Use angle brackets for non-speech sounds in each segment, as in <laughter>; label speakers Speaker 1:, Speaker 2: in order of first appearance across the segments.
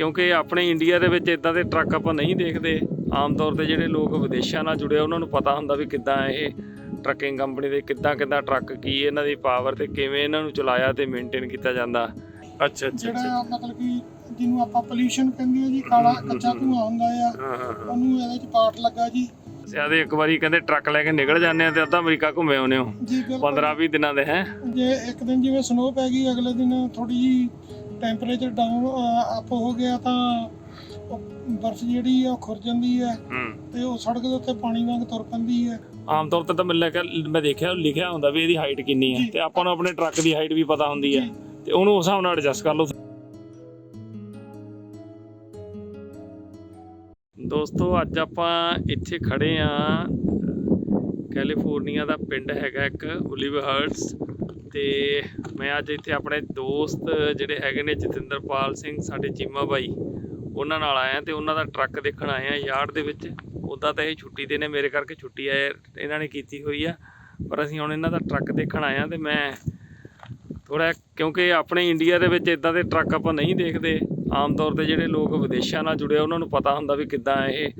Speaker 1: ਕਿਉਂਕਿ ਆਪਣੇ ਇੰਡੀਆ ਦੇ ਵਿੱਚ ਇਦਾਂ ਦੇ ਟਰੱਕ ਆਪਾਂ ਨਹੀਂ ਦੇਖਦੇ। ਆਮ ਤੌਰ ਤੇ ਜਿਹੜੇ ਲੋਕ ਵਿਦੇਸ਼ਾਂ ਨਾਲ ਜੁੜੇ ਉਹਨਾਂ ਨੂੰ ਪਤਾ ਹੁੰਦਾ ਵੀ ਕਿੱਦਾਂ ਇਹ ਟਰੱਕਿੰਗ ਕੰਪਨੀ ਦੇ ਕਿੱਦਾਂ ਕਿੱਦਾਂ ਟਰੱਕ ਕੀ ਇਹਨਾਂ ਦੀ ਪਾਵਰ ਤੇ ਕਿਵੇਂ ਇਹਨਾਂ ਨੂੰ ਚਲਾਇਆ ਤੇ ਮੇਨਟੇਨ ਕੀਤਾ ਜਾਂਦਾ। ਅੱਛਾ ਅੱਛਾ
Speaker 2: ਜਿਹੜਾ ਮਤਲਬ ਕਿ ਜਿਹਨੂੰ ਆਪਾਂ ਪੋਲੂਸ਼ਨ ਕਹਿੰਦੇ ਆ ਜੀ ਕਾਲਾ ਕੱਚਾ ਧੂਆਂ ਹੁੰਦਾ ਆ
Speaker 1: ਹਾਂ ਹਾਂ ਹਾਂ।
Speaker 2: ਉਹਨੂੰ ਇਹਦੇ ਚ ਪਾਰਟ ਲੱਗਾ ਜੀ।
Speaker 1: ਸਿਆਦੇ ਇੱਕ ਵਾਰੀ ਕਹਿੰਦੇ ਟਰੱਕ ਲੈ ਕੇ ਨਿਕਲ ਜਾਂਦੇ ਆ ਤੇ ਅੱਧਾ ਅਮਰੀਕਾ ਘੁੰਮੇ ਆਉਨੇ ਹੋ।
Speaker 2: ਜੀ ਬਿਲਕੁਲ।
Speaker 1: 15 20 ਦਿਨਾਂ ਦੇ ਹੈ?
Speaker 2: ਜੇ ਇੱਕ ਦਿਨ ਜਿਵੇਂ ਸਨੋ ਪੈ ਗਈ ਅਗਲੇ ਦਿਨ ਥੋੜੀ ਜੀ ਟੈਂਪਰੇਚਰ ਡਾਊਨ ਅਪ ਹੋ ਗਿਆ ਤਾਂ ਬਰਫ਼ ਜਿਹੜੀ ਆ ਉਹ ਖੁਰ ਜਾਂਦੀ ਹੈ
Speaker 1: ਹੂੰ।
Speaker 2: ਤੇ ਉਹ ਸੜਕ ਦੇ ਉੱਤੇ ਪਾਣੀ ਵਾਂਗ ਤੁਰ ਪੈਂਦੀ ਹੈ
Speaker 1: ਆਮ ਤੌਰ ਤੇ ਤਾਂ ਮੈਨੂੰ ਲੱਗਿਆ ਮੈਂ ਦੇਖਿਆ ਲਿਖਿਆ ਹੁੰਦਾ ਵੀ ਇਹਦੀ ਹਾਈਟ ਕਿੰਨੀ ਹੈ। ਤੇ ਆਪਾਂ ਨੂੰ ਆਪਣੇ ਟਰੱਕ ਦੀ ਹਾਈਟ ਵੀ ਪਤਾ ਹੁੰਦੀ ਹੈ। ਤੇ ਉਹਨੂੰ ਉਸ ਹਿਸਾਬ ਨਾਲ ਐਡਜਸਟ ਕਰ ਲਓ। ਦੋਸਤੋ, ਅੱਜ ਆਪਾਂ ਇੱਥੇ ਖੜੇ ਆ ਕੈਲੀਫੋਰਨੀਆ ਦਾ ਪਿੰਡ ਹੈਗਾ ਇੱਕ ਓਲੀਵ ਹਰਟਸ ਤੇ ਮੈਂ ਅੱਜ ਇੱਥੇ ਆਪਣੇ ਦੋਸਤ ਜਿਹੜੇ ਹੈਗੇ ਨੇ, ਜਤਿੰਦਰਪਾਲ ਸਿੰਘ, ਸਾਡੇ ਚੀਮਾ ਬਾਈ, ਉਹਨਾਂ ਨਾਲ ਆਇਆ ਤੇ ਉਹਨਾਂ ਦਾ ਟਰੱਕ ਦੇਖਣ ਆਏ ਆ ਯਾਰਡ ਦੇ ਵਿੱਚ। ਉਦਾਂ ਤਾਂ ਇਹ ਛੁੱਟੀ ਤੇ ਨੇ, ਮੇਰੇ ਕਰਕੇ ਛੁੱਟੀ ਆਏ, ਇਹਨਾਂ ਨੇ ਕੀਤੀ ਹੋਈ ਆ। ਪਰ ਅਸੀਂ ਹੁਣ ਇਹਨਾਂ ਦਾ ਟਰੱਕ ਦੇਖਣ ਆਏ ਆ ਤੇ ਮੈਂ ਥੋੜਾ ਕਿਉਂਕਿ ਆਪਣੇ ਇੰਡੀਆ ਦੇ ਵਿੱਚ ਇਦਾਂ ਦੇ ਟਰੱਕ ਆਪਾਂ ਨਹੀਂ ਦੇਖਦੇ। ਆਮ ਤੌਰ ਤੇ ਜਿਹੜੇ ਲੋਕ ਵਿਦੇਸ਼ਾਂ ਨਾਲ ਜੁੜੇ ਉਹਨਾਂ ਨੂੰ ਪਤਾ ਹੁੰਦਾ ਵੀ ਕਿੱਦਾਂ ਇਹ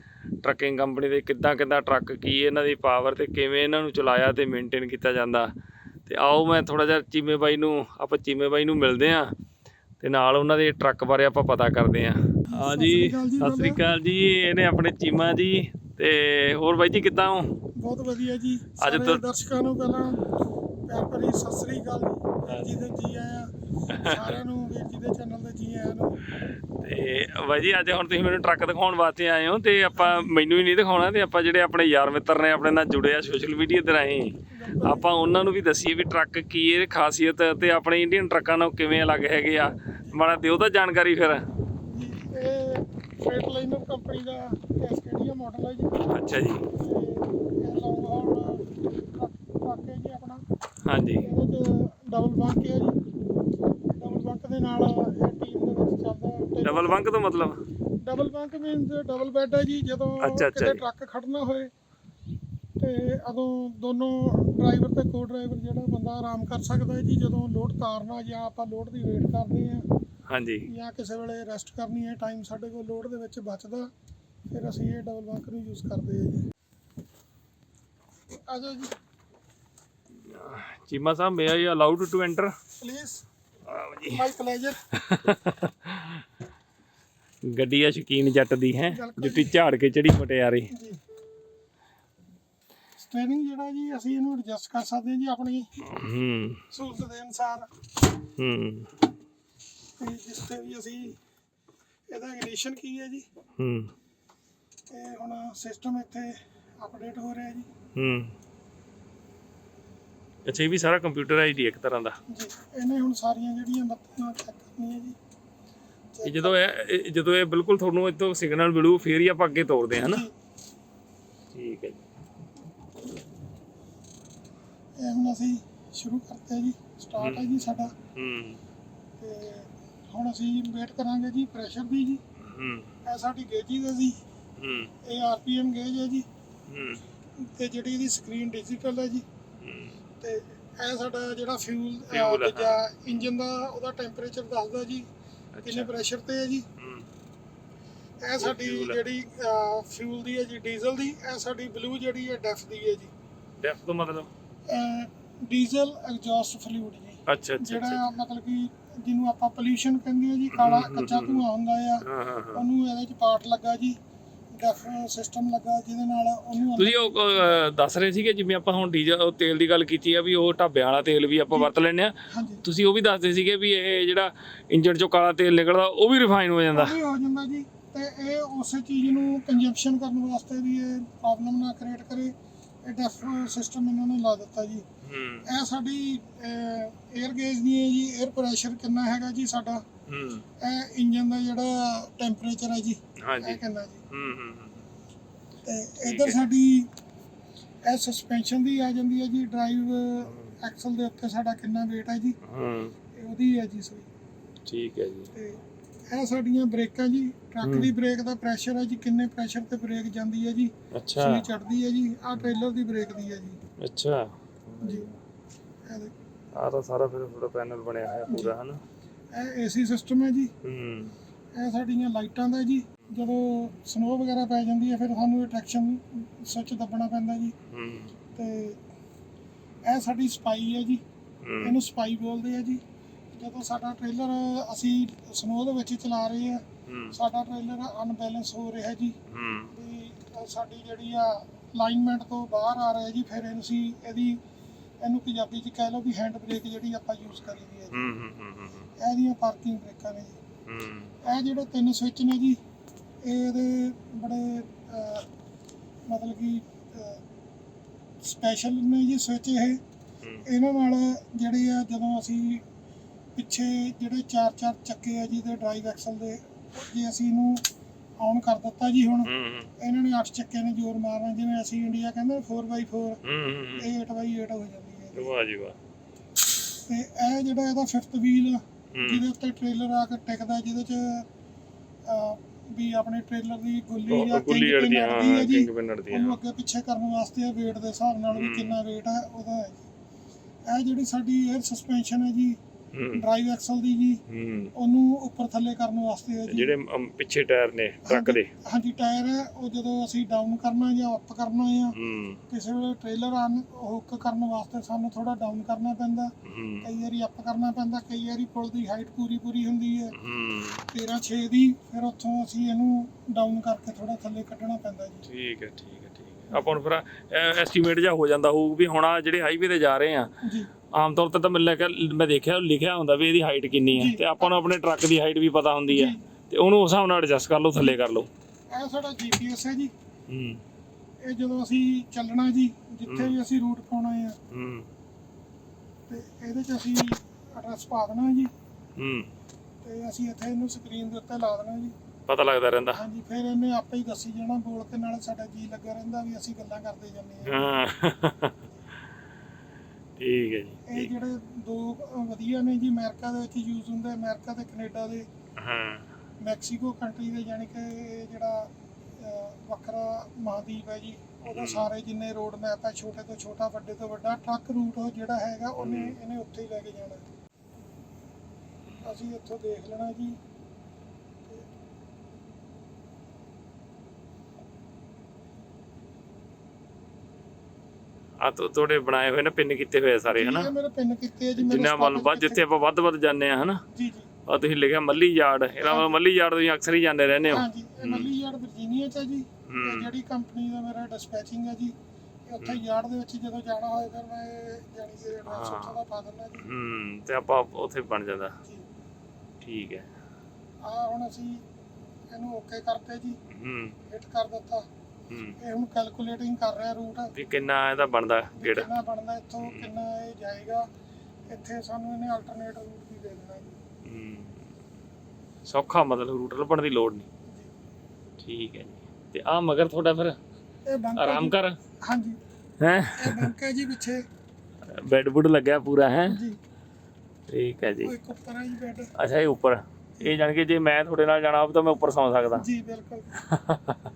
Speaker 1: ਟਰੱਕਿੰਗ ਕੰਪਨੀ ਦੇ ਕਿੱਦਾਂ ਕਿੱਦਾਂ ਟਰੱਕ ਕੀ ਇਹਨਾਂ ਦੀ ਪਾਵਰ ਤੇ ਕਿਵੇਂ ਇਹਨਾਂ ਨੂੰ ਚਲਾਇਆ ਤੇ ਮੇਨਟੇਨ ਕੀਤਾ ਜਾਂਦਾ। ਤੇ ਆਓ ਮੈਂ ਥੋੜਾ ਜਿਹਾ ਚੀਮੇ ਬਾਈ ਨੂੰ ਆਪਾਂ ਚੀਮੇ ਬਾਈ ਨੂੰ ਮਿਲਦੇ ਆ ਤੇ ਨਾਲ ਉਹਨਾਂ ਦੇ ਟਰੱਕ ਬਾਰੇ ਆਪਾਂ ਪਤਾ ਕਰਦੇ ਆ ਹਾਂ ਜੀ ਸਤਿ ਸ੍ਰੀ ਅਕਾਲ ਜੀ ਇਹਨੇ ਆਪਣੇ ਚੀਮਾ ਜੀ ਤੇ ਹੋਰ ਬਾਈ ਜੀ ਕਿੱਦਾਂ ਹੋ?
Speaker 2: ਬਹੁਤ ਵਧੀਆ ਜੀ।
Speaker 1: ਅੱਜ
Speaker 2: ਦਰਸ਼ਕਾਂ ਨੂੰ ਪਹਿਲਾਂ ਪਿਆਰ ਭਰੀ ਸਤਿ ਸ੍ਰੀ ਅਕਾਲ ਵੀਰ ਜੀ ਦੇ ਜੀ ਆਇਆਂ ਸਾਰਿਆਂ ਨੂੰ ਵੀਰ ਜੀ ਦੇ ਚੈਨਲ ਤੇ ਜੀ ਆਇਆਂ ਨੂੰ।
Speaker 1: ਤੇ ਬਾਈ ਜੀ ਅੱਜ ਹੁਣ ਤੁਸੀਂ ਮੈਨੂੰ ਟਰੱਕ ਦਿਖਾਉਣ ਵਾਸਤੇ ਆਏ ਹੋ ਤੇ ਆਪਾਂ ਮੈਨੂੰ ਹੀ ਨਹੀਂ ਦਿਖਾਉਣਾ ਤੇ ਆਪਾਂ ਜਿਹੜੇ ਆਪਣੇ ਯਾਰ ਮਿੱਤਰ ਨੇ ਆਪਣੇ ਨਾਲ ਜੁੜੇ ਆ ਸੋਸ਼ਲ ਮੀਡੀਆ ਤੇ ਰਾਹੀਂ ਆਪਾਂ ਉਹਨਾਂ ਨੂੰ ਵੀ ਦੱਸੀਏ ਵੀ ਟਰੱਕ ਕੀ ਇਹ ਖਾਸੀਅਤ ਤੇ ਆਪਣੇ ਇੰਡੀਅਨ ਟਰੱਕਾਂ ਨਾਲ ਕਿਵੇਂ ਅਲੱਗ ਹੈਗੇ ਆ। ਮਾੜਾ ਦਿਓ ਤਾਂ ਜਾਣਕਾਰੀ ਫਿਰ।
Speaker 2: ਜੀ ਇਹ ਫreight ਲਾਈਨਰ ਕੰਪਨੀ ਦਾ ਕੈਸਕੇਡੀਆ ਮਾਡਲ ਹੈ ਜੀ।
Speaker 1: ਅੱਛਾ ਜੀ।
Speaker 2: ਤੇ ਇਹ ਲੌਂਗ ਹਾਲ ਟਰੱਕ ਟਰੱਕ ਹੈ ਜੀ ਆਪਣਾ।
Speaker 1: ਹਾਂਜੀ।
Speaker 2: ਇਹਦੇ ਡਬਲ ਬੰਕ ਹੈ ਜੀ। ਡਬਲ ਬੰਕ ਦੇ ਨਾਲ ਇਹ ਟੀਮ ਦੇ ਵਿੱਚ ਚੱਲਦਾ
Speaker 1: ਡਬਲ ਬੰਕ ਤੋਂ ਮਤਲਬ?
Speaker 2: Double bunk means double bed ਹੈ ਜੀ ਜਦੋਂ ਕਿਤੇ। ਟਰੱਕ ਖੜਨਾ ਹੋਏ ਤੇ ਉਦੋਂ ਦੋਨੋਂ ਡਰਾਈਵਰ ਤੇ ਕੋ ਡਰਾਈਵਰ ਜਿਹੜਾ ਬੰਦਾ ਆਰਾਮ ਕਰ ਸਕਦਾ ਹੈ ਜੀ ਜਦੋਂ ਲੋਡ ਤਾਰਨਾ ਜਾਂ ਆਪਾਂ ਲੋਡ ਦੀ ਵੇਟ ਕਰਦੇ ਆ
Speaker 1: ਹਾਂਜੀ।
Speaker 2: ਜਾਂ ਕਿਸੇ ਵੇਲੇ ਰੈਸਟ ਕਰਨੀ ਹੈ ਟਾਈਮ ਸਾਡੇ ਕੋਲ ਲੋਡ ਦੇ ਵਿੱਚ ਬਚਦਾ ਫਿਰ ਅਸੀਂ ਇਹ ਡਬਲ ਬੰਕ ਨੂੰ ਯੂਜ਼ ਕਰਦੇ ਹਾਂ ਜੀ। ਆ ਜਾਓ ਜੀ।
Speaker 1: Cheema Sahib may I allowed to enter
Speaker 2: please my pleasure
Speaker 1: ਗੱਡੀ ਆ ਸ਼ਕੀਨ ਜੱਟ ਦੀ ਹੈ ਜੁੱਤੀ ਝਾੜ ਕੇ ਚੜੀ ਮਟਿਆਰੀ।
Speaker 2: ਸਟੇਰਿੰਗ ਜਿਹੜਾ ਜੀ ਅਸੀਂ ਇਹਨੂੰ ਐਡਜਸਟ ਕਰ ਸਕਦੇ ਹਾਂ ਜੀ ਆਪਣੀ
Speaker 1: ਹੂੰ।
Speaker 2: ਸਹੂਲਤ ਦੇ ਅਨੁਸਾਰ।
Speaker 1: ਹੂੰ।
Speaker 2: ਤੇ ਜਿਸ ਤੇ ਵੀ ਅਸੀਂ ਇਹਦਾ ਇਗਨੀਸ਼ਨ ਕੀ ਹੈ ਜੀ?
Speaker 1: ਹੂੰ।
Speaker 2: ਤੇ ਹੁਣ ਸਿਸਟਮ ਇੱਥੇ ਅਪਡੇਟ ਹੋ ਰਿਹਾ ਜੀ।
Speaker 1: ਹੂੰ। ਅੱਛਾ ਇਹ ਵੀ ਸਾਰਾ ਕੰਪਿਊਟਰਾਈਜ਼ਡ ਹੀ ਇੱਕ ਤਰ੍ਹਾਂ ਦਾ?
Speaker 2: ਜੀ ਇਹਨੇ ਹੁਣ ਸਾਰੀਆਂ ਜਿਹੜੀਆਂ ਬੱਤੀਆਂ ਚੈੱਕ ਕਰਨੀਆਂ ਜੀ।
Speaker 1: ਇਹ ਜਦੋਂ ਇਹ ਇਹ- ਜਦੋਂ ਇਹ ਬਿਲਕੁਲ ਤੁਹਾਨੂੰ ਇੱਥੋਂ ਸਿਗਨਲ ਮਿਲੂ ਫੇਰ ਹੀ ਆਪਾਂ ਅੱਗੇ ਤੋਰਦੇ ਹਾਂ ਹਨਾ? ਠੀਕ ਹੈ ਜੀ।
Speaker 2: ਇਹ ਹੁਣ ਅਸੀਂ ਸ਼ੁਰੂ ਕਰਤੇ ਹਾਂ ਜੀ ਸਟਾਰਟ ਹੈ ਜੀ ਸਾਡਾ।
Speaker 1: ਹੂੰ।
Speaker 2: ਤੇ ਹੁਣ ਅਸੀਂ ਵੇਟ ਕਰਾਂਗੇ ਜੀ ਪ੍ਰੈਸ਼ਰ ਦੀ ਜੀ।
Speaker 1: ਹੂੰ।
Speaker 2: ਇਹ ਸਾਡੀ ਗੇਜਿਸ ਹੈ ਜੀ।
Speaker 1: ਹੂੰ।
Speaker 2: ਇਹ ਆਰਪੀਐਮ ਗੇਜ ਹੈ ਜੀ।
Speaker 1: ਹੂੰ।
Speaker 2: ਤੇ ਜਿਹੜੀ ਇਹਦੀ ਸਕਰੀਨ ਡਿਜੀਟਲ ਹੈ ਜੀ।
Speaker 1: ਹੂੰ।
Speaker 2: ਤੇ ਇਹ ਸਾਡਾ ਜਿਹੜਾ ਫਿਊਲ
Speaker 1: Fuel
Speaker 2: ਦੂਜਾ ਇੰਜਨ ਦਾ ਉਹਦਾ ਟੈਂਪਰੇਚਰ ਦੱਸਦਾ ਜੀ ਕਿੰਨੇ ਪ੍ਰੈਸ਼ਰ ਤੇ ਹੈ ਜੀ।
Speaker 1: ਹੂੰ।
Speaker 2: ਇਹ ਸਾਡੀ
Speaker 1: fuel।
Speaker 2: ਜਿਹੜੀ ਫਿਊਲ ਦੀ ਹੈ ਜੀ ਡੀਜ਼ਲ ਦੀ ਇਹ ਸਾਡੀ ਬਲੂ ਜਿਹੜੀ ਹੈ ਡੈਫ ਦੀ ਹੈ ਜੀ।
Speaker 1: ਡੈਫ ਤੋਂ ਮਤਲਬ?
Speaker 2: ਡੀਜ਼ਲ ਐਗਜ਼ੌਸਟ ਫਲੂਇਡ ਜੀ।
Speaker 1: ਅੱਛਾ ਅੱਛਾ ਅੱਛਾ।
Speaker 2: ਜਿਹੜਾ ਮਤਲਬ ਕਿ ਜਿਹਨੂੰ ਆਪਾਂ ਪੋਲੂਸ਼ਨ ਕਹਿੰਦੇ ਆ ਜੀ ਕਾਲਾ ਕੱਚਾ ਧੂਆਂ ਹੁੰਦਾ ਆ
Speaker 1: ਹਾਂ ਹਾਂ ਹਾਂ।
Speaker 2: ਉਹਨੂੰ ਇਹਦੇ ਚ ਪਾਰਟ ਲੱਗਾ ਜੀ। ਡੈਫ ਸਿਸਟਮ ਲੱਗਾ ਜਿਹਦੇ ਨਾਲ ਉਹਨੂੰ
Speaker 1: ਤੁਸੀਂ ਉਹ ਅਹ, ਦੱਸ ਰਹੇ ਸੀਗੇ ਜਿਵੇਂ ਆਪਾਂ ਹੁਣ ਡੀਜ਼ਲ ਉਹ ਤੇਲ ਦੀ ਗੱਲ ਕੀਤੀ ਆ ਵੀ ਉਹ ਢਾਬਿਆਂ ਵਾਲਾ ਤੇਲ ਵੀ ਆਪਾਂ ਵਰਤ ਲੈਂਦੇ ਆ
Speaker 2: ਹਾਂਜੀ।
Speaker 1: ਤੁਸੀਂ ਉਹ ਵੀ ਦੱਸਦੇ ਸੀਗੇ ਵੀ ਇਹ ਜਿਹੜਾ ਇੰਜਨ ਚੋਂ ਕਾਲਾ ਤੇਲ ਨਿਕਲਦਾ ਉਹ ਵੀ ਰਿਫਾਈਨ ਹੋ ਜਾਂਦਾ।
Speaker 2: ਉਹ ਵੀ ਹੋ ਜਾਂਦਾ ਜੀ। ਤੇ ਇਹ ਉਸੇ ਚੀਜ਼ ਨੂੰ ਕੰਜੰਪਸ਼ਨ ਕਰਨ ਵਾਸਤੇ ਵੀ ਇਹ ਪ੍ਰੋਬਲਮ ਨਾ ਕ੍ਰੀਏਟ ਕਰੇ। ਇਹ ਡੈਫ ਸਿਸਟਮ ਇਹਨਾਂ ਨੇ ਲਾ ਦਿੱਤਾ ਜੀ। ਇਹ ਸਾਡੀ 에ਅਰ ਗੇਜ ਦੀ ਹੈ ਜੀ 에ਅਰ ਪ੍ਰੈਸ਼ਰ ਕਿੰਨਾ ਹੈਗਾ ਜੀ ਸਾਡਾ?
Speaker 1: ਹੂੰ।
Speaker 2: ਇਹ ਇੰਜਨ ਦਾ ਜਿਹੜਾ ਟੈਂਪਰੇਚਰ ਹੈ ਜੀ
Speaker 1: ਹਾਂਜੀ।
Speaker 2: ਕਿੰਨਾ ਜੀ?
Speaker 1: ਹੂੰ ਹੂੰ ਹੂੰ।
Speaker 2: ਤੇ ਇਧਰ ਸਾਡੀ ਇਹ ਸਸਪੈਂਸ਼ਨ ਦੀ ਆ ਜਾਂਦੀ ਹੈ ਜੀ ਡਰਾਈਵ ਐਕਸਲ ਦੇ ਉੱਤੇ ਸਾਡਾ ਕਿੰਨਾ weight ਹੈ ਜੀ?
Speaker 1: ਹੂੰ।
Speaker 2: ਇਹ ਉਹਦੀ ਹੈ ਜੀ ਸਹੀ।
Speaker 1: ਠੀਕ ਹੈ ਜੀ।
Speaker 2: ਤੇ ਇਹ ਸਾਡੀਆਂ ਬ੍ਰੇਕਾਂ ਜੀ ਟਰੱਕ ਦੀ ਬ੍ਰੇਕ ਦਾ ਪ੍ਰੈਸ਼ਰ ਹੈ ਜੀ ਕਿੰਨੇ ਪ੍ਰੈਸ਼ਰ ਤੇ ਬ੍ਰੇਕ ਜਾਂਦੀ ਹੈ ਜੀ?
Speaker 1: ਅੱਛਾ।
Speaker 2: ਸੂਈ ਚੜਦੀ ਹੈ ਜੀ ਆਹ ਟ੍ਰੇਲਰ ਦੀ ਬ੍ਰੇਕ ਦੀ ਹੈ ਜੀ।
Speaker 1: ਅੱਛਾ।
Speaker 2: ਜੀ ਇਹ ਦੇਖੋ।
Speaker 1: ਆ ਤਾਂ ਸਾਰਾ ਫਿਰ ਤੁਹਾਡਾ ਪੈਨਲ ਬਣਿਆ ਹੋਇਆ ਪੂਰਾ ਹਨਾ?
Speaker 2: ਇਹ ਏਸੀ ਸਿਸਟਮ ਹੈ ਜੀ।
Speaker 1: ਹੂੰ।
Speaker 2: ਇਹ ਸਾਡੀਆਂ ਲਾਈਟਾਂ ਦਾ ਜੀ। ਜਦੋਂ ਸਨੋ ਵਗੈਰਾ ਪੈ ਜਾਂਦੀ ਹੈ ਫਿਰ ਸਾਨੂੰ ਅਟਰੈਕਸ਼ਨ ਸਵਿਚ ਦੱਬਣਾ ਪੈਂਦਾ ਜੀ।
Speaker 1: ਹੂੰ।
Speaker 2: ਤੇ ਇਹ ਸਾਡੀ ਸਪਾਈ ਹੈ ਜੀ।
Speaker 1: ਹੂੰ।
Speaker 2: ਇਹਨੂੰ ਸਪਾਈ ਬੋਲਦੇ ਆ ਜੀ। ਜਦੋਂ ਸਾਡਾ ਟ੍ਰੇਲਰ ਅਸੀਂ ਸਨੋ ਦੇ ਵਿੱਚ ਚਲਾ ਰਹੇ ਆ
Speaker 1: ਹੂੰ।
Speaker 2: ਸਾਡਾ ਟ੍ਰੇਲਰ ਅਨਬੈਲੈਂਸ ਹੋ ਰਿਹਾ ਜੀ।
Speaker 1: ਹੂੰ।
Speaker 2: ਵੀ ਸਾਡੀ ਜਿਹੜੀ ਆ ਅਲਾਈਨਮੈਂਟ ਤੋਂ ਬਾਹਰ ਆ ਰਿਹਾ ਜੀ ਫਿਰ ਇਹਨੂੰ ਅਸੀਂ ਇਹਦੀ ਇਹਨੂੰ ਪੰਜਾਬੀ ਚ ਕਹਿ ਲਓ ਵੀ ਹੈਂਡ ਬ੍ਰੇਕ ਜਿਹੜੀ ਆਪਾਂ ਯੂਜ਼ ਕਰੀਦੀ ਹੈ ਜੀ।
Speaker 1: ਹੂੰ ਹੂੰ ਹੂੰ ਹੂੰ।
Speaker 2: ਇਹਦੀਆਂ ਪਾਰਕਿੰਗ ਬ੍ਰੇਕਾਂ ਨੇ ਜੀ।
Speaker 1: ਹੂੰ।
Speaker 2: ਇਹ ਜਿਹੜੇ ਤਿੰਨ ਸਵਿਚ ਨੇ ਜੀ ਇਹ ਇਹਦੇ ਬੜੇ ਅਹ, ਮਤਲਬ ਕਿ ਸਪੈਸ਼ਲ ਨੇ ਜੀ ਸਵਿਚ ਇਹ।
Speaker 1: ਹੂੰ।
Speaker 2: ਇਹਨਾਂ ਨਾਲ ਜਿਹੜੇ ਆ ਜਦੋਂ ਅਸੀਂ ਪਿੱਛੇ ਜਿਹੜੇ ਚਾਰ ਚਾਰ ਚੱਕੇ ਆ ਜੀ ਦੇ ਡਰਾਈਵ ਐਕਸਲ ਦੇ ਜੇ ਅਸੀਂ ਇਹਨੂੰ ਆਨ ਕਰ ਦਿੱਤਾ ਜੀ ਹੁਣ
Speaker 1: ਹੂੰ
Speaker 2: ਇਹਨਾਂ ਨੇ 8 ਚੱਕੇ ਨੇ ਜ਼ੋਰ ਮਾਰਨਾ ਜਿਵੇਂ ਅਸੀਂ ਇੰਡੀਆ ਕਹਿੰਦੇ 4x4
Speaker 1: ਹੂੰ
Speaker 2: 8x8 ਹੋ। ਜਾਂਦੀ ਹੈ ਜੀ।
Speaker 1: ਵਾਹ ਜੀ ਵਾਹ।
Speaker 2: ਤੇ ਇਹ ਜਿਹੜਾ ਇਹਦਾ ਫਿਫਥ ਵੀਲ
Speaker 1: ਹੂੰ।
Speaker 2: ਜਿਹਦੇ ਉੱਤੇ ਟ੍ਰੇਲਰ ਆ ਕੇ ਟਿਕਦਾ ਜਿਹਦੇ ਚ ਅਹ, ਵੀ ਆਪਣੇ ਟ੍ਰੇਲਰ ਦੀ ਗੁੱਲੀ
Speaker 1: ਉਹ
Speaker 2: ਜਾਂ
Speaker 1: ਗੁੱਲੀ
Speaker 2: ਕਿੰਗ
Speaker 1: ਅੜਦੀ
Speaker 2: ਪਿੰਨ
Speaker 1: ਹਾਂ
Speaker 2: ਅੜਦੀ ਹੈ ਜੀ।
Speaker 1: ਕਿੰਗ ਪਿੰਨ ਅੜਦੀ
Speaker 2: ਉਹਨੂੰ
Speaker 1: ਹਾਂ
Speaker 2: ਅੱਗੇ ਪਿੱਛੇ ਕਰਨ ਵਾਸਤੇ ਆ weight ਦੇ ਹਿਸਾਬ ਨਾਲ ਵੀ
Speaker 1: ਹੂੰ।
Speaker 2: ਕਿੰਨਾ weight ਹੈ ਉਹਦਾ ਹੈ ਜੀ। ਇਹ ਜਿਹੜੀ ਸਾਡੀ 에ਅਰ ਸਸਪੈਂਸ਼ਨ ਹੈ ਜੀ ਡਰਾਈਵ ਐਕਸਲ ਦੀ ਜੀ।
Speaker 1: ਹੂੰ।
Speaker 2: ਉਹਨੂੰ ਉੱਪਰ ਥੱਲੇ ਕਰਨ ਵਾਸਤੇ ਹੈ ਜੀ।
Speaker 1: ਜਿਹੜੇ ਅਮ, ਪਿੱਛੇ ਟਾਇਰ ਨੇ ਟਰੱਕ ਦੇ।
Speaker 2: ਹਾਂਜੀ ਟਾਇਰ ਹੈ। ਉਹ ਜਦੋਂ ਅਸੀਂ ਡਾਊਨ ਕਰਨਾ ਜਾਂ ਅਪ ਕਰਨਾ ਆ
Speaker 1: ਹੂੰ।
Speaker 2: ਕਿਸੇ ਵੇਲੇ ਟ੍ਰੇਲਰ ਆਨ ਹੁੱਕ ਕਰਨ ਵਾਸਤੇ ਸਾਨੂੰ ਥੋੜਾ ਡਾਊਨ ਕਰਨਾ ਪੈਂਦਾ।
Speaker 1: ਹੂੰ।
Speaker 2: ਕਈ ਵਾਰੀ ਅਪ ਕਰਨਾ ਪੈਂਦਾ। ਕਈ ਵਾਰੀ ਪੁਲ ਦੀ ਹਾਈਟ ਪੂਰੀ ਪੂਰੀ ਹੁੰਦੀ ਹੈ।
Speaker 1: ਹੂੰ।
Speaker 2: 13 6 ਦੀ ਫਿਰ ਉੱਥੋਂ ਅਸੀਂ ਇਹਨੂੰ ਡਾਊਨ ਕਰਕੇ ਥੋੜਾ ਥੱਲੇ ਕੱਢਣਾ ਪੈਂਦਾ ਜੀ।
Speaker 1: ਠੀਕ ਹੈ ਠੀਕ ਹੈ ਠੀਕ ਹੈ। ਆਪਾਂ ਨੂੰ ਫਿਰ ਐਸਟੀਮੇਟ ਜਿਹਾ ਹੋ ਜਾਂਦਾ ਹੋਊ ਵੀ ਹੁਣ ਆਹ ਜਿਹੜੇ ਹਾਈਵੇ ਤੇ ਜਾ ਰਹੇ ਆ
Speaker 2: ਜੀ।
Speaker 1: ਆਮ ਤੌਰ ਤੇ ਤਾਂ ਮੈਨੂੰ ਲੱਗਿਆ ਮੈਂ ਦੇਖਿਆ ਲਿਖਿਆ ਹੁੰਦਾ ਵੀ ਇਹਦੀ ਹਾਈਟ ਕਿੰਨੀ ਹੈ। ਤੇ ਆਪਾਂ ਨੂੰ ਆਪਣੇ ਟਰੱਕ ਦੀ ਹਾਈਟ ਵੀ ਪਤਾ ਹੁੰਦੀ ਹੈ। ਤੇ ਉਹਨੂੰ ਉਸ ਹਿਸਾਬ ਨਾਲ ਐਡਜਸਟ ਕਰ ਲਓ ਥੱਲੇ ਕਰ ਲਓ।
Speaker 2: ਇਹ ਸਾਡਾ ਜੀਪੀਐਸ ਹੈ ਜੀ।
Speaker 1: ਹੂੰ।
Speaker 2: ਇਹ ਜਦੋਂ ਅਸੀਂ ਚੱਲਣਾ ਜੀ ਜਿੱਥੇ ਵੀ ਅਸੀਂ ਰੂਟ ਪਾਉਣਾ ਆ
Speaker 1: ਹੂੰ।
Speaker 2: ਤੇ ਇਹਦੇ 'ਚ ਅਸੀਂ ਐਡਰੈਸ ਪਾ ਦੇਣਾ ਜੀ।
Speaker 1: ਹੂੰ।
Speaker 2: ਤੇ ਅਸੀਂ ਇੱਥੇ ਇਹਨੂੰ ਸਕਰੀਨ ਦੇ ਉੱਤੇ ਲਾ ਦੇਣਾ ਜੀ।
Speaker 1: ਪਤਾ ਲੱਗਦਾ ਰਹਿੰਦਾ।
Speaker 2: ਹਾਂਜੀ ਫਿਰ ਇਹਨੇ ਆਪੇ ਹੀ ਦੱਸੀ ਜਾਣਾ ਬੋਲ ਕੇ ਨਾਲੇ ਸਾਡਾ ਜੀ ਲੱਗਾ ਰਹਿੰਦਾ ਵੀ ਅਸੀਂ ਗੱਲਾਂ ਕਰਦੇ ਜਾਂਦੇ
Speaker 1: ਹਾਂ। ਠੀਕ ਹੈ ਜੀ
Speaker 2: ਇਹ। ਜਿਹੜੇ ਦੋ ਵਧੀਆ ਨੇ ਜੀ ਅਮਰੀਕਾ ਦੇ ਵਿੱਚ ਯੂਜ਼ ਹੁੰਦੇ ਅਮਰੀਕਾ ਤੇ ਕੈਨੇਡਾ ਦੇ
Speaker 1: ਹਾਂ
Speaker 2: ਮੈਕਸੀਕੋ ਕੰਟਰੀ ਦੇ ਯਾਨੀ ਕਿ ਇਹ ਜਿਹੜਾ ਵੱਖਰਾ ਮਹਾਦੀਪ ਹੈ ਜੀ ਉਹਦਾ। ਸਾਰੇ ਜਿੰਨੇ ਰੋਡ ਮੈਪ ਹੈ ਛੋਟੇ ਤੋਂ ਛੋਟਾ ਵੱਡੇ ਤੋਂ ਵੱਡਾ ਟਰੱਕ ਰੂਟ ਉਹ ਜਿਹੜਾ ਹੈਗਾ ਉਹਨੇ। ਇਹਨੇ ਉੱਥੇ ਹੀ ਲੈ ਕੇ ਜਾਣਾ ਅਸੀਂ ਇੱਥੋਂ ਦੇਖ ਲੈਣਾ ਜੀ
Speaker 1: ਆ ਤੁਹਾਡੇ ਬਣਾਏ ਹੋਏ ਨਾ ਪਿੰਨ ਕੀਤੇ ਹੋਏ ਆ ਸਾਰੇ ਹਨਾ?
Speaker 2: ਇਹ ਮੇਰੇ ਪਿੰਨ ਕੀਤੇ ਆ ਜੀ ਮੇਰੇ
Speaker 1: ਜਿੰਨਾ ਮਤਲਬ
Speaker 2: ਸਟਾਪ
Speaker 1: ਵੱਧ ਜਿੱਥੇ ਆਪਾਂ ਵੱਧ ਵੱਧ ਜਾਂਦੇ ਆ ਹਨਾ?
Speaker 2: ਜੀ ਜੀ।
Speaker 1: ਆ ਤੁਸੀਂ ਲਿਖਿਆ ਮੱਲੀ ਯਾਰਡ ਇਹਦਾ ਮਤਲਬ ਮੱਲੀ ਯਾਰਡ ਤੁਸੀਂ ਅਕਸਰ ਹੀ ਜਾਂਦੇ ਰਹਿੰਦੇ ਹੋ।
Speaker 2: ਹਾਂਜੀ ਇਹ ਮੱਲੀ ਯਾਰਡ ਵਰਜੀਨੀਆ ਚ ਹੈ ਜੀ। ਤੇ
Speaker 1: ਹੂੰ
Speaker 2: ਜਿਹੜੀ ਕੰਪਨੀ ਦਾ ਮੇਰਾ ਡਿਸਪੈਚਿੰਗ ਹੈ ਜੀ ਇਹ ਉੱਥੇ ਯਾਰਡ ਦੇ ਵਿੱਚ ਜਦੋਂ ਜਾਣਾ ਹੋਏ ਫਿਰ ਮੈਂ ਇਹ ਜਾਣੀ ਕਿ ਐਡਰੈਸ
Speaker 1: ਹਾਂ।
Speaker 2: ਉੱਥੋਂ ਦਾ ਪਾ ਦਿੰਦਾ ਜੀ।
Speaker 1: ਹੂੰ ਤੇ ਆਪਾਂ ਉੱਥੇ ਬਣ ਜਾਂਦਾ।
Speaker 2: ਜੀ।
Speaker 1: ਠੀਕ ਹੈ।
Speaker 2: ਆ ਹੁਣ ਅਸੀਂ ਇਹਨੂੰ ਓਕੇ ਕਰਤੇ ਜੀ।
Speaker 1: ਹੂੰ।
Speaker 2: ਹਿੱਟ ਕਰ ਦਿੱਤਾ। ਇਹ ਹੁਣ ਕੈਲਕੂਲੇਟਿੰਗ ਕਰ ਰਿਹਾ ਰੂਟ
Speaker 1: ਵੀ ਕਿੰਨਾ ਇਹਦਾ ਬਣਦਾ ਗੇੜ?
Speaker 2: ਕਿੰਨਾ ਬਣਦਾ ਇੱਥੋਂ ਕਿੰਨਾ ਇਹ ਜਾਏਗਾ। ਇੱਥੇ ਸਾਨੂੰ ਇਹਨੇ ਆਲਟਰਨੇਟ ਰੂਟ ਵੀ ਦੇ ਦੇਣਾ ਜੀ।
Speaker 1: ਹੂੰ। ਸੌਖਾ ਮਤਲਬ ਰੂਟ ਲੱਭਣ ਦੀ ਲੋੜ ਨਹੀਂ।
Speaker 2: ਜੀ।
Speaker 1: ਠੀਕ ਹੈ ਜੀ। ਤੇ ਆ ਮਗਰ ਤੁਹਾਡਾ ਫਿਰ
Speaker 2: ਇਹ ਬੰਕ ਹੈ
Speaker 1: ਆਰਾਮ
Speaker 2: ਜੀ।
Speaker 1: ਕਰ।
Speaker 2: ਹਾਂਜੀ।
Speaker 1: ਹੈ?
Speaker 2: ਇਹ ਬੰਕ ਹੈ ਜੀ ਪਿੱਛੇ।
Speaker 1: ਬੈੱਡ ਬੁੱਡ ਲੱਗਿਆ ਪੂਰਾ ਹੈ?
Speaker 2: ਜੀ।
Speaker 1: ਠੀਕ ਹੈ ਜੀ।
Speaker 2: ਉਹ ਇੱਕ ਉੱਪਰ ਹੈ ਜੀ ਬੈੱਡ।
Speaker 1: ਅੱਛਾ ਇਹ ਉੱਪਰ। ਇਹ ਜਾਣ ਕੇ ਜੇ ਮੈਂ ਤੁਹਾਡੇ ਨਾਲ ਜਾਣਾ ਹੋਵੇ ਤਾਂ ਮੈਂ ਉੱਪਰ ਸੌਂ ਸਕਦਾ।
Speaker 2: ਜੀ ਬਿਲਕੁਲ। <laughs>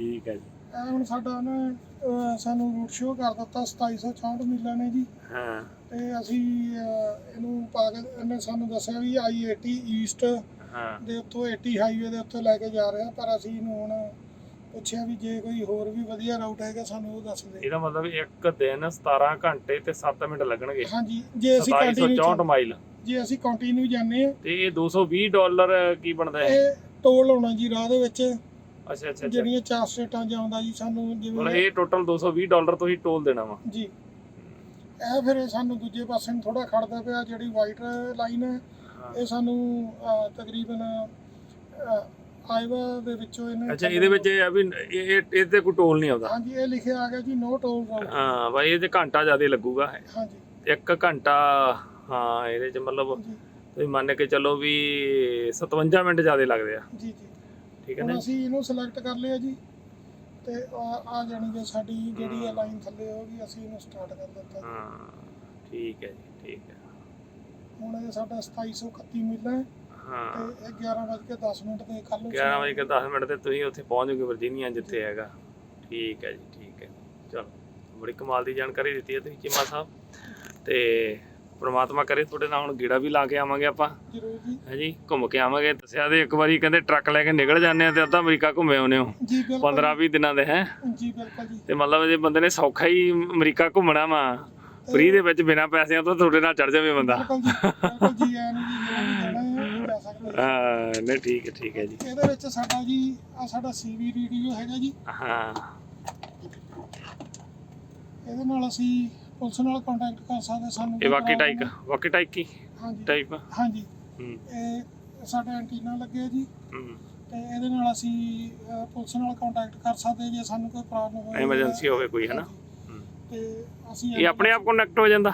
Speaker 1: ਠੀਕ ਹੈ ਜੀ।
Speaker 2: ਇਹ ਹੁਣ ਸਾਡਾ ਨਾ ਅਹ, ਸਾਨੂੰ ਰੂਟ ਸ਼ੋ ਕਰ ਦਿੱਤਾ 2764 ਮੀਲਾਂ ਨੇ ਜੀ।
Speaker 1: ਹਾਂ।
Speaker 2: ਤੇ ਅਸੀਂ ਅਹ, ਇਹਨੂੰ ਪਾ ਕੇ ਇਹਨੇ ਸਾਨੂੰ ਦੱਸਿਆ ਵੀ I80 ਈਸਟ
Speaker 1: ਹਾਂ।
Speaker 2: ਦੇ ਉੱਤੋਂ 80 ਹਾਈਵੇ ਦੇ ਉੱਤੇ ਲੈ ਕੇ ਜਾ ਰਿਹਾ ਪਰ ਅਸੀਂ ਇਹਨੂੰ ਹੁਣ ਪੁੱਛਿਆ ਵੀ ਜੇ ਕੋਈ ਹੋਰ ਵੀ ਵਧੀਆ ਰਾਊਟ ਹੈਗਾ ਸਾਨੂੰ ਉਹ ਦੱਸ ਦੇ।
Speaker 1: ਇਹਦਾ ਮਤਲਬ ਇੱਕ ਦਿਨ 17 ਘੰਟੇ ਤੇ 7 ਮਿੰਟ ਲੱਗਣਗੇ।
Speaker 2: ਹਾਂਜੀ ਜੇ ਅਸੀਂ ਕੰਟੀਨਿਊ
Speaker 1: 2764 ਮਾਈਲ
Speaker 2: ਜੇ ਅਸੀਂ ਕੰਟੀਨਿਊ ਜਾਂਦੇ ਆ
Speaker 1: ਤੇ ਇਹ 220 ਡਾਲਰ ਕੀ ਬਣਦਾ ਹੈ
Speaker 2: ਇਹ ਟੋਲ ਹੋਣਾ ਜੀ ਰਾਹ ਦੇ ਵਿੱਚ।
Speaker 1: ਅੱਛਾ ਅੱਛਾ ਅੱਛਾ।
Speaker 2: ਜਿਹੜੀਆਂ ਚਾਰ ਸਟੇਟਾਂ ਜਾਂਦਾ ਜੀ ਸਾਨੂੰ
Speaker 1: ਮਤਲਬ
Speaker 2: ਜਿਵੇਂ
Speaker 1: ਇਹ ਟੋਟਲ 220 ਡਾਲਰ ਤੋਂ ਹੀ ਟੋਲ ਦੇਣਾ ਵਾ।
Speaker 2: ਜੀ। ਇਹ ਫਿਰ ਸਾਨੂੰ ਦੂਜੇ ਪਾਸੇ ਨੂੰ ਥੋੜਾ ਖੜਦਾ ਪਿਆ ਜਿਹੜੀ ਵਾਈਟ ਲਾਈਨ ਹੈ
Speaker 1: ਹਾਂ।
Speaker 2: ਇਹ ਸਾਨੂੰ ਅਹ, ਤਕਰੀਬਨ ਆਈਵਾ ਦੇ ਵਿੱਚੋਂ ਇਹਨੇ
Speaker 1: ਅੱਛਾ ਇਹਦੇ ਵਿੱਚ ਇਹ ਆ ਵੀ ਇਹ ਇਹ- ਇਹਦੇ ਕੋਈ ਟੋਲ ਨਹੀਂ ਆਉਂਦਾ।
Speaker 2: ਹਾਂਜੀ ਇਹ ਲਿਖਿਆ ਆ ਗਿਆ ਜੀ ਨੋ ਟੋਲ ਰਾਊਟ
Speaker 1: ਹਾਂ ਬਾਈ ਇਹ ਤੇ ਘੰਟਾ ਜ਼ਿਆਦਾ ਲੱਗੂਗਾ।
Speaker 2: ਹਾਂਜੀ।
Speaker 1: ਇੱਕ ਘੰਟਾ ਹਾਂ ਇਹਦੇ ਚ ਮਤਲਬ
Speaker 2: ਜੀ
Speaker 1: ਤੁਸੀਂ ਮੰਨ ਕੇ ਚੱਲੋ ਵੀ 57 ਮਿੰਟ ਜ਼ਿਆਦਾ ਲੱਗਦੇ ਆ।
Speaker 2: ਜੀ ਜੀ।
Speaker 1: ਠੀਕ ਹੈ
Speaker 2: ਹੁਣ
Speaker 1: ਨਾ
Speaker 2: ਅਸੀਂ ਇਹਨੂੰ ਸਿਲੈਕਟ ਕਰ ਲਿਆ ਜੀ ਤੇ ਆ ਆ ਜਾਣੀ ਕਿ ਸਾਡੀ ਜਿਹੜੀ ਆ ਲਾਈਨ ਥੱਲੇ ਹੋਗੀ ਅਸੀਂ ਇਹਨੂੰ ਸਟਾਰਟ ਕਰ ਦਿੱਤਾ
Speaker 1: ਹਾਂ ਠੀਕ ਹੈ ਜੀ ਠੀਕ ਹੈ।
Speaker 2: ਹੁਣ ਇਹ ਸਾਡਾ 2731 ਮਿਲਣਾ ਹੈ
Speaker 1: ਹਾਂ।
Speaker 2: ਤੇ ਇਹ 11:10 ਮਿੰਟ ਤੇ ਕੱਲ ਨੂੰ
Speaker 1: 11 ਵਜੇ ਕੇ 10 ਮਿੰਟ ਤੇ ਤੁਸੀਂ ਉੱਥੇ ਪਹੁੰਚ ਜਾਓਗੇ ਵਰਜੀਨੀਆ ਜਿੱਥੇ ਹੈਗਾ। ਠੀਕ ਹੈ ਜੀ ਠੀਕ ਹੈ। ਚਲੋ ਬੜੀ ਕਮਾਲ ਦੀ ਜਾਣਕਾਰੀ ਦਿੱਤੀ ਹੈ ਤੁਸੀਂ ਚੀਮਾ ਸਾਹਿਬ। ਤੇ ਪ੍ਰਮਾਤਮਾ ਕਰੇ ਤੁਹਾਡੇ ਨਾਲ ਹੁਣ ਗੇੜਾ ਵੀ ਲਾ ਕੇ ਆਵਾਂਗੇ ਆਪਾਂ।
Speaker 2: ਜ਼ਰੂਰ ਜੀ
Speaker 1: ਹੈ ਜੀ? ਘੁੰਮ ਕੇ ਆਵਾਂਗੇ। ਦੱਸਿਆ ਤੇ ਇੱਕ ਵਾਰੀ ਕਹਿੰਦੇ ਟਰੱਕ ਲੈ ਕੇ ਨਿਕਲ ਜਾਂਦੇ ਆ ਤੇ ਅੱਧਾ ਅਮਰੀਕਾ ਘੁੰਮੇ ਆਉਨੇ ਹੋ।
Speaker 2: ਜੀ ਬਿਲਕੁਲ।
Speaker 1: 15 20 ਦਿਨਾਂ ਦੇ ਹੈ?
Speaker 2: ਜੀ ਬਿਲਕੁਲ ਜੀ।
Speaker 1: ਤੇ ਮਤਲਬ ਜੇ ਬੰਦੇ ਨੇ ਸੌਖਾ ਹੀ ਅਮਰੀਕਾ ਘੁੰਮਣਾ ਵਾ ਫ੍ਰੀ ਦੇ ਵਿੱਚ ਬਿਨਾਂ ਪੈਸਿਆਂ ਤੋਂ ਤੁਹਾਡੇ ਨਾਲ ਚੜ ਜਾਵੇ ਬੰਦਾ।
Speaker 2: ਬਿਲਕੁਲ ਜੀ ਬਿਲਕੁਲ ਜੀ ਜੀ ਜਾ ਸਕਦਾ। ਹਾਂ।
Speaker 1: ਨਹੀਂ ਠੀਕ ਹੈ ਠੀਕ ਹੈ ਜੀ।
Speaker 2: ਇਹਦੇ ਵਿੱਚ ਸਾਡਾ ਜੀ ਆ ਸਾਡਾ ਸੀਵੀ ਰੇਡੀਓ ਹੈਗਾ ਜੀ।
Speaker 1: ਹਾਂ।
Speaker 2: ਇਹਦੇ ਨਾਲ ਅਸੀਂ ਪੁਲਿਸ ਨਾਲ ਕੰਟੈਕਟ ਕਰ ਸਕਦੇ ਸਾਨੂੰ
Speaker 1: ਇਹ ਵਾਕੀ ਟਾਈਕ ਵਾਕੀ ਟਾਈਕ ਕੀ?
Speaker 2: ਹਾਂਜੀ।
Speaker 1: ਟਾਈਪ
Speaker 2: ਹਾਂਜੀ।
Speaker 1: ਹੂੰ।
Speaker 2: ਇਹ ਸਾਡਾ ਐਂਟੀਨਾ ਲੱਗਿਆ ਜੀ।
Speaker 1: ਹੂੰ।
Speaker 2: ਤੇ ਇਹਦੇ ਨਾਲ ਅਸੀਂ ਪੁਲਿਸ ਨਾਲ ਕੰਟੈਕਟ ਕਰ ਸਕਦੇ ਜੇ ਸਾਨੂੰ ਕੋਈ ਪ੍ਰੋਬਲਮ ਹੋਵੇ।
Speaker 1: ਐਮਰਜੈਂਸੀ ਹੋਵੇ ਕੋਈ ਹੈ ਨਾ
Speaker 2: ਹਾਂਜੀ।
Speaker 1: ਹੂੰ।
Speaker 2: ਤੇ ਅਸੀਂ
Speaker 1: ਇਹ ਆਪਣੇ ਆਪ ਕਨੈਕਟ ਹੋ ਜਾਂਦਾ?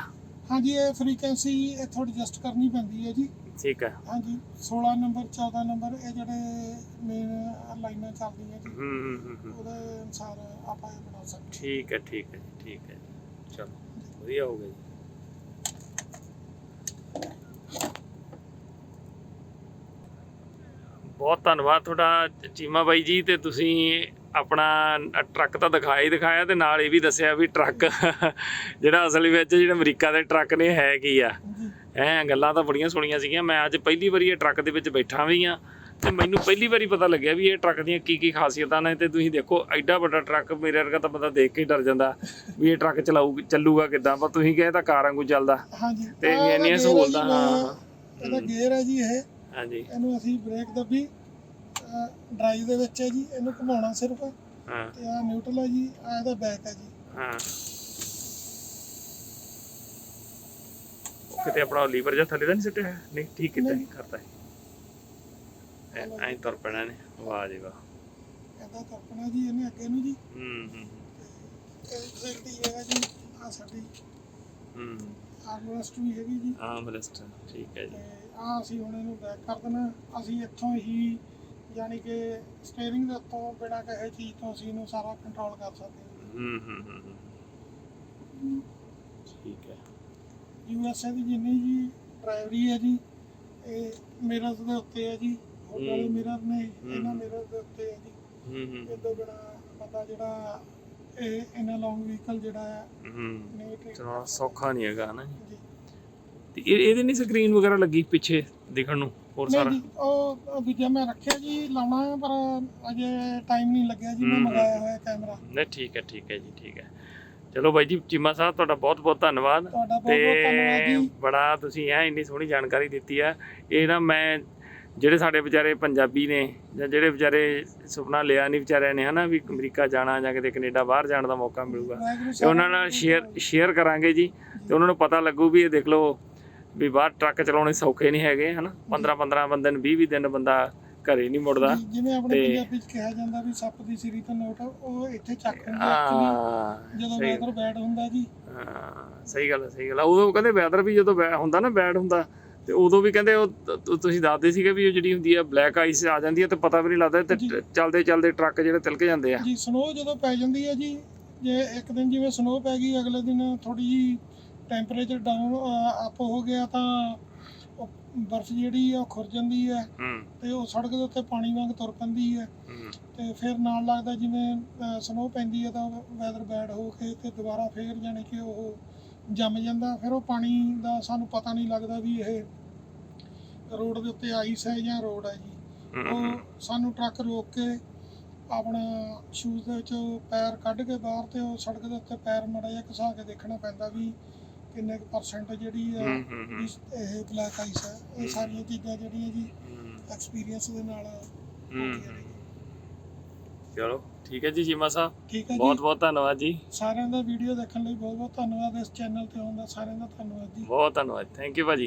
Speaker 2: ਹਾਂਜੀ ਇਹ ਫ੍ਰੀਕੁਐਂਸੀ ਇੱਥੋਂ ਐਡਜਸਟ ਕਰਨੀ ਪੈਂਦੀ ਹੈ ਜੀ।
Speaker 1: ਠੀਕ ਹੈ।
Speaker 2: ਹਾਂਜੀ 16 ਨੰਬਰ 14 ਨੰਬਰ ਇਹ ਜਿਹੜੇ ਮੇਨ ਲਾਈਨਾਂ ਚੱਲਦੀਆਂ ਜੀ।
Speaker 1: ਹੂੰ ਹੂੰ ਹੂੰ, ਹੂੰ।
Speaker 2: ਉਹਦੇ ਅਨੁਸਾਰ ਆਪਾਂ ਇਹ ਬਣਾ ਸਕਦੇ
Speaker 1: ਠੀਕ ਹੈ ਠੀਕ ਹੈ ਜੀ, ਠੀਕ ਹੈ ਜੀ। ਚਲੋ। ਵਧੀਆ ਹੋ ਗਿਆ ਜੀ। ਬਹੁਤ ਧੰਨਵਾਦ ਤੁਹਾਡਾ ਚੀਮਾ ਬਾਈ ਜੀ ਤੇ ਤੁਸੀਂ ਆਪਣਾ ਟਰੱਕ ਤਾਂ ਦਿਖਾਇਆ ਹੀ ਦਿਖਾਇਆ ਤੇ ਨਾਲ ਇਹ ਵੀ ਦੱਸਿਆ ਵੀ ਟਰੱਕ <laughs> ਜਿਹੜਾ ਅਸਲ ਵਿੱਚ ਜਿਹੜਾ ਅਮਰੀਕਾ ਦੇ ਟਰੱਕ ਨੇ ਹੈ ਕੀ ਆ? ਐ ਗੱਲਾਂ ਤਾਂ ਬੜੀਆਂ ਸੁਣੀਆਂ ਸੀਗੀਆਂ। ਮੈਂ ਅੱਜ ਪਹਿਲੀ ਵਾਰੀ ਇਹ ਟਰੱਕ ਦੇ ਵਿੱਚ ਬੈਠਾ ਵੀ ਆ। ਤੇ ਮੈਨੂੰ ਪਹਿਲੀ ਵਾਰੀ ਪਤਾ ਲੱਗਿਆ ਵੀ ਇਹ ਟਰੱਕ ਦੀਆਂ ਕੀ ਕੀ ਖਾਸੀਅਤਾਂ ਨੇ ਤੇ ਤੁਸੀਂ ਦੇਖੋ ਐਡਾ ਵੱਡਾ ਟਰੱਕ ਮੇਰੇ ਵਰਗਾ ਤਾਂ ਬੰਦਾ ਦੇਖ ਕੇ ਹੀ ਡਰ ਜਾਂਦਾ ਵੀ ਇਹ ਟਰੱਕ ਚਲਾਊ ਚੱਲੂਗਾ ਕਿੱਦਾਂ। ਪਰ ਤੁਸੀਂ ਕਹੇ ਤਾਂ ਕਾਰ ਵਾਂਗੂ ਚੱਲਦਾ।
Speaker 2: ਹਾਂਜੀ।
Speaker 1: ਤੇ
Speaker 2: ਆਹ ਇਹਦਾ
Speaker 1: ਇੰਨੀਆਂ
Speaker 2: gear ਹੈ ਜੀ,
Speaker 1: ਸਹੂਲਤਾਂ, ਹਾਂ,
Speaker 2: ਮੈਂ-
Speaker 1: ਹਾਂ।
Speaker 2: ਇਹਦਾ ਗੇਅਰ ਹੈ ਜੀ ਇਹ।
Speaker 1: ਹਾਂਜੀ।
Speaker 2: ਇਹਨੂੰ ਅਸੀਂ ਬ੍ਰੇਕ ਦੱਬੀ ਡਰਾਈਵ ਦੇ ਵਿੱਚ ਹੈ ਜੀ ਇਹਨੂੰ ਘੁਮਾਉਣਾ ਸਿਰਫ।
Speaker 1: ਹਾਂ।
Speaker 2: ਤੇ ਆ ਨਿਊਟਰਲ ਹੈ ਜੀ ਆ ਇਹਦਾ ਬੈਕ ਹੈ ਜੀ।
Speaker 1: ਹਾਂ। ਉਹ ਕਿਤੇ ਆਪਣਾ ਲੀਵਰ ਜਾਂ ਥੱਲੇ ਤਾਂ ਨਹੀਂ ਸਿੱਟਿਆ? ਨਹੀਂ ਠੀਕ ਕੀਤਾ
Speaker 2: ਨਹੀਂ।
Speaker 1: ਕਰਤਾ ਹੈ ਐਂ ਤੁਰ ਪੈਣਾ ਨੇ। ਵਾਹ ਜੀ ਵਾਹ।
Speaker 2: ਇਹਦਾ ਤਰਪਣਾ ਜੀ ਇਹਨੇ ਅੱਗੇ ਨੂੰ ਜੀ।
Speaker 1: ਹੂੰ ਹੂੰ
Speaker 2: ਇਹ ਫੈਸਿਲਿਟੀ ਹੈਗਾ ਜੀ ਆ ਸਾਡੀ
Speaker 1: ਹੂੰ।
Speaker 2: ਆਰਮਰੈਸਟ ਵੀ ਹੈਗੀ ਜੀ।
Speaker 1: ਆਮਰੈਸਟ ਠੀਕ ਹੈ ਜੀ।
Speaker 2: ਤੇ ਆ ਅਸੀਂ ਹੁਣ ਇਹਨੂੰ ਬੈਕ ਕਰ ਦੇਣਾ। ਅਸੀਂ ਇੱਥੋਂ ਹੀ ਯਾਨੀ ਕਿ ਸਟੀਅਰਿੰਗ ਦੇ ਉੱਤੋਂ ਬਿਨਾਂ ਕਿਸੇ ਚੀਜ਼ ਤੋਂ ਅਸੀਂ ਇਹਨੂੰ ਸਾਰਾ ਕੰਟਰੋਲ ਕਰ ਸਕਦੇ ਹਾਂ।
Speaker 1: ਹੂੰ ਹੂੰ ਹੂੰ ਹੂੰ। ਠੀਕ ਹੈ।
Speaker 2: ਯੂ ਐਸ ਏ ਦੀ ਜਿੰਨੀ ਜੀ ਡਰਾਈਵਰੀ ਹੈ ਜੀ ਇਹ ਮਿਰਰਸ ਦੇ ਉੱਤੇ ਹੈ ਜੀ। ਹੋਰ ਵਾਲੇ
Speaker 1: ਹੂੰ।
Speaker 2: ਮਿਰਰ ਨੇ ਇਹਨਾਂ
Speaker 1: ਹੂੰ।
Speaker 2: ਮਿਰਰ ਦੇ ਉੱਤੇ ਹੈ ਜੀ।
Speaker 1: ਹੂੰ ਹੂੰ।
Speaker 2: ਇਹ ਤੋਂ ਬਿਨਾ ਬੰਦਾ ਜਿਹੜਾ ਇਹ ਇਹਨਾਂ ਲੌਂਗ ਵਹੀਕਲ ਜਿਹੜਾ ਹੈ
Speaker 1: ਹੂੰ।
Speaker 2: ਨਹੀਂ ਟ੍ਰੇਨ
Speaker 1: ਚਲੋ ਸੌਖਾ ਨਹੀਂ ਹੈਗਾ ਨਾ ਜੀ। ਤੇ ਇਹ ਇਹਦੇ ਨਹੀਂ ਸਕਰੀਨ ਵਗੈਰਾ ਲੱਗੀ ਪਿੱਛੇ ਦਿਖਣ ਨੂੰ ਹੋਰ ਸਾਰਾ?
Speaker 2: ਉਹ ਦੂਜਾ ਮੈਂ ਰੱਖਿਆ ਜੀ ਲਾਉਣਾ ਹੈ ਪਰ ਅਜੇ ਟਾਈਮ ਨਹੀਂ ਲੱਗਿਆ ਜੀ ਮੈਂ। ਮੰਗਾਇਆ ਹੋਇਆ ਕੈਮਰਾ
Speaker 1: ਨਹੀਂ ਠੀਕ ਹੈ ਠੀਕ ਹੈ ਜੀ ਠੀਕ ਹੈ। ਚਲੋ ਬਾਈ ਜੀ ਚੀਮਾ ਸਾਹਿਬ ਤੁਹਾਡਾ ਬਹੁਤ ਬਹੁਤ ਧੰਨਵਾਦ। ਤੇ ਬੜਾ ਤੁਸੀਂ ਐ ਇੰਨੀ ਸੋਹਣੀ ਜਾਣਕਾਰੀ ਦਿੱਤੀ ਆ। ਇਹ ਨਾ ਮੈਂ ਜਿਹੜੇ ਸਾਡੇ ਵਿਚਾਰੇ ਪੰਜਾਬੀ ਨੇ ਜਾਂ ਜਿਹੜੇ ਵਿਚਾਰੇ ਸੁਪਨਾ ਲਿਆ ਨਹੀਂ ਵਿਚਾਰਿਆਂ ਨੇ ਹਨਾ ਵੀ ਅਮਰੀਕਾ ਜਾਣਾ ਜਾਂ ਕਿਤੇ ਕੈਨੇਡਾ ਬਾਹਰ ਜਾਣ ਦਾ ਮੌਕਾ ਮਿਲੂਗਾ। ਤੇ ਉਹਨਾਂ ਨਾਲ ਸ਼ੇਅਰ ਸ਼ੇਅਰ ਕਰਾਂਗੇ ਜੀ ਤੇ ਉਹਨਾਂ ਨੂੰ ਪਤਾ ਲੱਗੂ ਵੀ ਇਹ ਦੇਖ ਲਓ ਵੀ ਬਾਹਰ ਟਰੱਕ ਚਲਾਉਣੇ ਸੌਖੇ ਨਹੀਂ ਹੈਗੇ ਹਨਾ। 15 15 ਬੰਦੇ ਨੂੰ 20 20 ਦਿਨ ਬੰਦਾ ਘਰੇ ਨਹੀਂ ਮੁੜਦਾ
Speaker 2: ਜਿਵੇਂ ਆਪਣੇ ਪੰਜਾਬੀ ਚ ਕਿਹਾ ਜਾਂਦਾ ਵੀ ਸੱਪ ਦੀ ਸਿਰੀ ਤੋਂ ਨੋਟ ਉਹ ਇੱਥੇ ਚੱਕ ਹੁੰਦੀ ਜਦੋਂ ਵੈਦਰ ਬੈਡ ਹੁੰਦਾ ਜੀ।
Speaker 1: ਹਾਂ ਸਹੀ ਗੱਲ ਹੈ ਸਹੀ ਗੱਲ ਹੈ। ਉਦੋਂ ਕਹਿੰਦੇ ਵੈਦਰ ਵੀ ਜਦੋਂ ਹੁੰਦਾ ਨਾ ਬੈਡ ਹੁੰਦਾ। ਤੇ ਉਦੋਂ ਵੀ ਕਹਿੰਦੇ ਉਹ ਤੁਸੀਂ ਦੱਸਦੇ ਸੀਗੇ ਵੀ ਉਹ ਜਿਹੜੀ ਹੁੰਦੀ ਆ ਬਲੈਕ ਆਈਸ ਆ ਜਾਂਦੀ ਹੈ ਤੇ ਪਤਾ ਵੀ ਨਹੀਂ ਲੱਗਦਾ ਤੇ। ਚੱਲਦੇ ਚੱਲਦੇ ਟਰੱਕ ਜਿਹੜੇ ਤਿਲਕ ਜਾਂਦੇ ਆ।
Speaker 2: ਜੀ ਸਨੋ ਜਦੋਂ ਪੈ ਜਾਂਦੀ ਹੈ ਜੀ ਜੇ ਇੱਕ ਦਿਨ ਜਿਵੇਂ ਸਨੋ ਪੈ ਗਈ ਅਗਲੇ ਦਿਨ ਥੋੜੀ ਜੀ ਟੈਂਪਰੇਚਰ ਡਾਊਨ ਅਪ ਹੋ ਗਿਆ ਤਾਂ ਬਰਫ਼ ਜਿਹੜੀ ਆ ਖੁਰ ਜਾਂਦੀ ਹੈ। ਤੇ ਉਹ ਸੜਕ ਦੇ ਉੱਤੇ ਪਾਣੀ ਵਾਂਗ ਤੁਰ ਪੈਂਦੀ ਹੈ। ਤੇ ਫਿਰ ਨਾਲ ਲੱਗਦਾ ਜਿਵੇਂ ਸਨੋ ਪੈਂਦੀ ਹੈ ਤਾਂ ਵੈਦਰ ਬੈਡ ਹੋ ਕੇ ਤੇ ਦੁਬਾਰਾ ਫੇਰ ਜਾਣੀ ਕਿ ਉਹ ਜੰਮ ਜਾਂਦਾ ਫਿਰ ਉਹ ਪਾਣੀ ਦਾ ਸਾਨੂੰ ਪਤਾ ਨਹੀਂ ਲੱਗਦਾ ਵੀ ਇਹ ਰੋਡ ਦੇ ਉੱਤੇ ਆਈਸ ਹੈ ਜਾਂ ਰੋਡ ਹੈ ਜੀ। ਉਹ ਸਾਨੂੰ ਟਰੱਕ ਰੋਕ ਕੇ ਆਪਣਾ ਸ਼ੂਜ਼ ਦੇ ਵਿੱਚੋਂ ਪੈਰ ਕੱਢ ਕੇ ਬਾਹਰ ਤੇ ਉਹ ਸੜਕ ਦੇ ਉੱਤੇ ਪੈਰ ਮੜਾ ਜਿਹਾ ਘਸਾ ਕੇ ਦੇਖਣਾ ਪੈਂਦਾ ਵੀ ਕਿੰਨੇ ਕੁ ਪਰਸੈਂਟ ਜਿਹੜੀ
Speaker 1: ਹੂੰ,
Speaker 2: ਇਹ ਬਲੈਕ ਆਈਸ ਹੈ। ਇਹ। ਸਾਰੀਆਂ ਚੀਜ਼ਾਂ ਜਿਹੜੀਆਂ ਜੀ ਐਕਸਪੀਰੀਅੰਸ ਦੇ ਨਾਲ ਹੁੰਦੀਆਂ ਨੇ। ਜੀ।
Speaker 1: ਚਲੋ ਠੀਕ ਹੈ ਜੀ ਜੀਮਾ ਸਾਹਿਬ।
Speaker 2: ਠੀਕ ਹੈ
Speaker 1: ਬਹੁਤ
Speaker 2: ਜੀ।
Speaker 1: ਬਹੁਤ ਧੰਨਵਾਦ ਜੀ।
Speaker 2: ਸਾਰਿਆਂ ਦਾ ਵੀਡੀਓ ਦੇਖਣ ਲਈ ਬਹੁਤ ਬਹੁਤ ਧੰਨਵਾਦ ਇਸ ਚੈਨਲ ਤੇ ਆਉਣ ਦਾ ਸਾਰਿਆਂ ਦਾ ਧੰਨਵਾਦ ਜੀ।
Speaker 1: ਬਹੁਤ ਧੰਨਵਾਦ। ਥੈਂਕ ਯੂ ਭਾਜੀ।